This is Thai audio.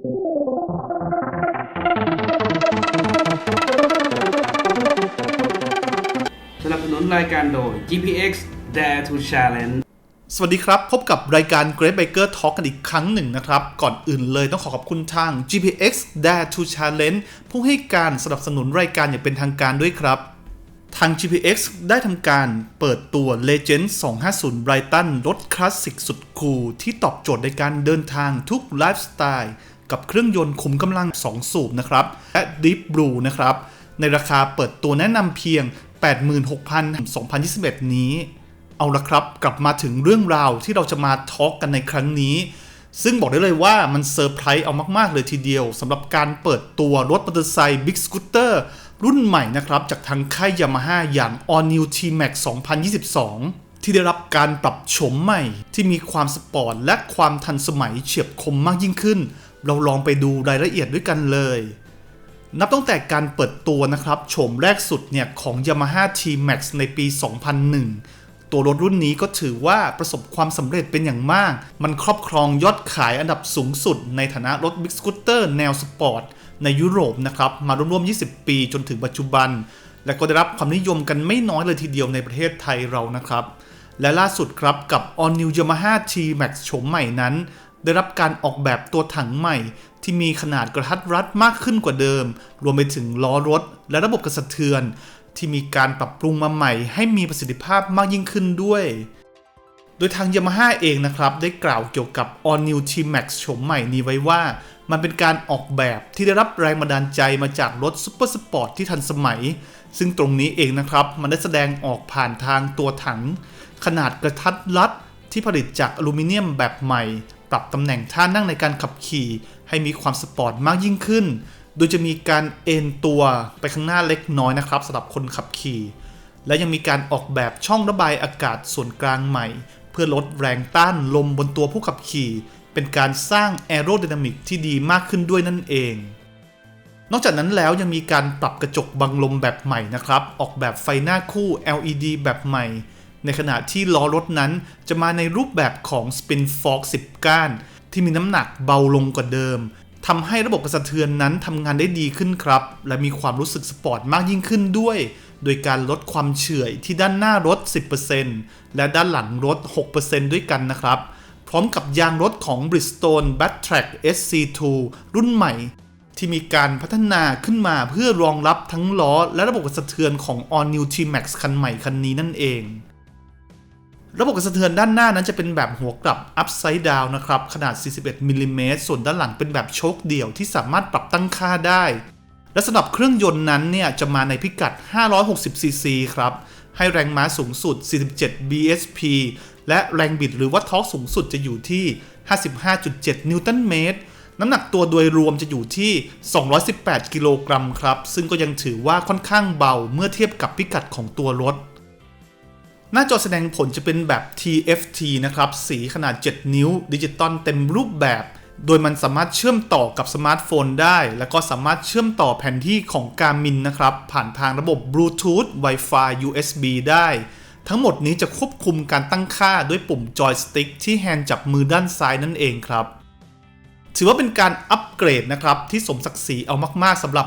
สนับสนุนรายการโดย GPX Dare to Challenge สวัสดีครับ พบกับรายการ Great Biker Talk กันอีกครั้งหนึ่งนะครับ ก่อนอื่นเลยต้องขอขอบคุณทาง GPX Dare to Challenge ผู้ให้การสนับสนุนรายการอย่างเป็นทางการด้วยครับทาง GPX ได้ทำการเปิดตัว Legend 250 Brighton รถคลาสสิกสุดคูลที่ตอบโจทย์ในการเดินทางทุกไลฟ์สไตล์ กับเครื่องยนต์ขุมกำลัง 2 สูบนะครับ และ Deep Blue นะครับ ในราคาเปิดตัวแนะนำเพียง 86,000 2021 นี้ เอาละครับ กลับมาถึงเรื่องราวที่เราจะมาทอล์กกันในครั้งนี้ ซึ่งบอกได้เลยว่ามันเซอร์ไพรส์เอามาก ๆ เลยทีเดียวสำหรับการเปิดตัวรถมอเตอร์ไซค์บิ๊กสกูตเตอร์รุ่นใหม่นะครับ จากทางค่ายยามาฮ่าอย่าง All New T-Max 2022 ที่ได้รับการปรับโฉมใหม่ ที่มีความสปอร์ตและความทันสมัยเฉียบคมมากยิ่งขึ้น เราลองไปดูรายละเอียดด้วยกันเลย นับตั้งแต่การเปิดตัวนะครับโฉมแรกสุดเนี่ยของ Yamaha T-Max ในปี 2001 ตัวรถรุ่นนี้ก็ถือว่าประสบความสำเร็จเป็นอย่างมาก มันครอบครองยอดขายอันดับสูงสุด ในฐานะรถบิ๊กสกูตเตอร์แนวสปอร์ตในยุโรปนะครับมาร่วมๆ20 ปีจนถึงปัจจุบันและก็ได้รับความนิยมกันไม่น้อยเลยทีเดียวในประเทศไทยเรานะครับ และล่าสุดครับกับ All New Yamaha T-Max โฉมใหม่นั้น ได้รับการออกแบบตัวถังใหม่ ที่มีขนาดกระทัดรัดมากขึ้นกว่าเดิม รวมไปถึงล้อรถ และระบบกระสะเทือน ที่มีการปรับปรุงมาใหม่ ให้มีประสิทธิภาพมากยิ่งขึ้นด้วยโดยทาง Yamaha เองนะครับ ได้กล่าวเกี่ยวกับ All New T-Max โฉมใหม่นี้ไว้ว่า มันเป็นการออกแบบที่ได้รับแรงบันดาลใจมาจากรถซุปเปอร์สปอร์ตที่ทันสมัย ซึ่งตรงนี้เองนะครับ มันได้แสดงออกผ่านทางตัวถัง ขนาดกระทัดรัดที่ผลิตจากอลูมิเนียมแบบใหม่ ปรับตำแหน่งท่านั่งในการขับขี่ ให้มีความสปอร์ตมากยิ่งขึ้น โดยจะมีการเอนตัวไปข้างหน้าเล็กน้อยนะครับสำหรับคนขับขี่ และยังมีการออกแบบช่องระบายอากาศส่วนกลางใหม่ เพื่อลดแรงต้านลมบนตัวผู้ขับขี่ เป็นการสร้างแอโร d y นามิกที่ดีมากขึ้นด้วยนั่นเอง นอกจากนั้นแล้วยังมีการปรับกระจกบังลมแบบใหม่นะครับ ออกแบบไฟหน้าคู่ LED แบบใหม่ ในขณะที่ล้อรถนั้นจะมาในรูปแบบของ Spin Fork 10 ก้าน ที่มีน้ำหนักเบาลงกว่าเดิมทำให้ระบบกระสะเทือนนั้นทำงานได้ดีขึ้นครับ และมีความรู้สึกสปอร์ตมากยิ่งขึ้นด้วย โดยการลดความเฉื่อยที่ด้านหน้ารถ 10%และด้านหลังรถ 6%ด้วยกันนะครับ พร้อมกับยางรถของ Bridgestone Backtrack SC2 รุ่นใหม่ ที่มีการพัฒนาขึ้นมาเพื่อรองรับทั้งล้อ และระบบกระสะเทือนของ All New T-Max คันใหม่คันนี้นั่นเอง ระบบกระสะเทือนด้านหน้านั้นจะเป็นแบบหัวกลับ Upside Down นะครับ ขนาด 41มิลลิเมตรส่วนด้านหลังเป็นแบบโชคเดี่ยวที่สามารถปรับตั้งค่าได้ และสำหรับเครื่องยนต์นั้นเนี่ยจะมาในพิกัด 560ซีซีครับ ให้แรงม้าสูงสุด 47 bhp และแรงบิดหรือว่าทอร์กสูงสุดจะอยู่ที่ 55.7 นิวตันเมตร น้ำหนักตัวโดยรวมจะอยู่ที่ 218 กิโลกรัมครับ ซึ่งก็ยังถือว่าค่อนข้างเบาเมื่อเทียบกับพิกัดของตัวรถ หน้าจอแสดงผลจะเป็นแบบ TFT นะครับ สีขนาด 7 นิ้ว ดิจิตอลเต็มรูปแบบ โดยมันสามารถเชื่อมต่อกับสมาร์ทโฟนได้ แล้วก็สามารถเชื่อมต่อแผนที่ของ Garmin นะครับ ผ่านทางระบบ Bluetooth Wi-Fi USB ได้ ทั้งหมดนี้จะควบคุมการตั้งค่าด้วยปุ่มจอยสติ๊กที่แฮนด์จับมือด้านซ้ายนั่นเองครับถือว่าเป็นการอัปเกรดนะครับ ที่สมศักดิ์ศรีเอามาก ๆสำหรับ